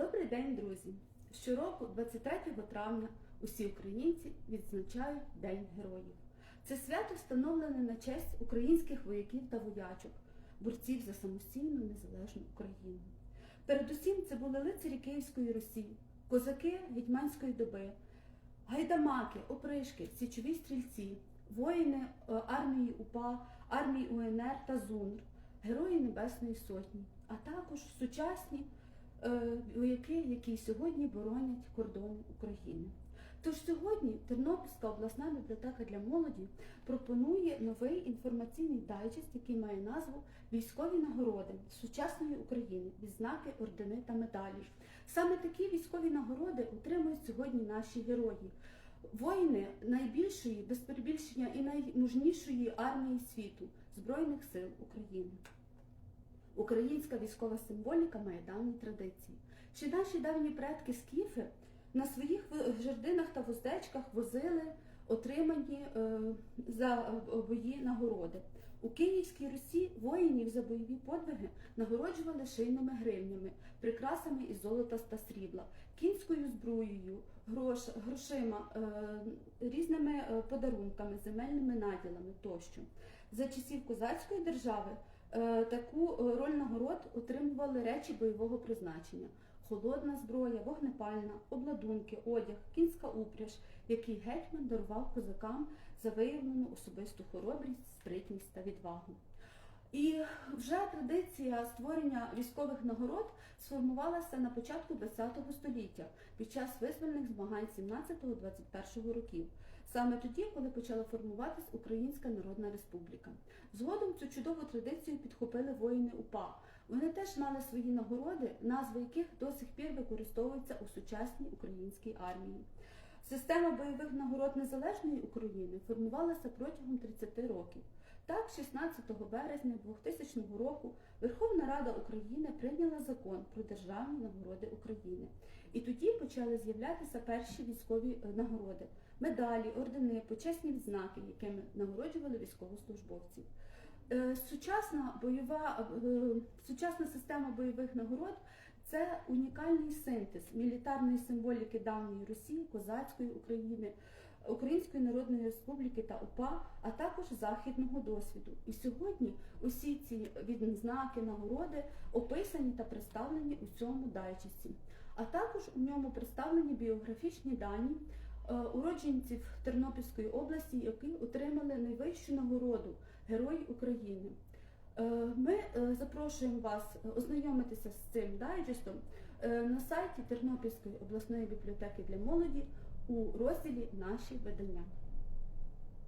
Добрий день, друзі! Щороку, 23 травня, усі українці відзначають День Героїв. Це свято встановлене на честь українських вояків та воячок, борців за самостійну незалежну Україну. Передусім, це були лицарі Київської Русі, козаки гетьманської доби, гайдамаки, опришки, січові стрільці, воїни е, армії УПА, армії УНР та ЗУНР, герої Небесної Сотні, а також сучасні вояки, які сьогодні боронять кордони України. Тож сьогодні Тернопільська обласна бібліотека для молоді пропонує новий інформаційний дайджест, який має назву Військові нагороди сучасної України, відзнаки, ордени та медалі. Саме такі військові нагороди отримують сьогодні наші герої. Воїни найбільшої, без перебільшення і наймужнішої армії світу Збройних сил України. Українська військова символіка має давні традиції. Ще наші давні предки скіфи на своїх жердинах та вуздечках возили отримані е, за е, бої нагороди. У Київській Русі воїнів за бойові подвиги нагороджували шийними гривнями, прикрасами із золота та срібла, кінською зброєю, грош, грошима, е, різними подарунками, земельними наділами тощо. За часів козацької держави таку е, роль нагород отримували речі бойового призначення: холодна зброя, вогнепальна, обладунки, одяг, кінська упряж, який гетьман дарував козакам за виявлену особисту хоробрість, спритність та відвагу. І вже традиція створення військових нагород сформувалася на початку ХХ століття під час визвольних змагань 17-21 років. Саме тоді, коли почала формуватись Українська Народна Республіка. Згодом цю чудову традицію підхопили воїни УПА. Вони теж мали свої нагороди, назви яких до сих пір використовуються у сучасній українській армії. Система бойових нагород Незалежної України формувалася протягом 30 років. Так, 16 березня 2000 року Верховна Рада України прийняла закон про державні нагороди України. І тоді почали з'являтися перші військові е, нагороди, медалі, ордени, почесні відзнаки, якими нагороджували військовослужбовців. Е, Сучасна бойова е, сучасна система бойових нагород це унікальний синтез мілітарної символіки давньої Росії, козацької України, Української Народної Республіки та УПА, а також західного досвіду. І сьогодні усі ці відзнаки, нагороди описані та представлені у цьому дайджесті. А також у ньому представлені біографічні дані уродженців Тернопільської області, які отримали найвищу нагороду Герої України. Е, Ми е, запрошуємо вас ознайомитися з цим дайджестом е, на сайті Тернопільської обласної бібліотеки для молоді у розділі Наші видання.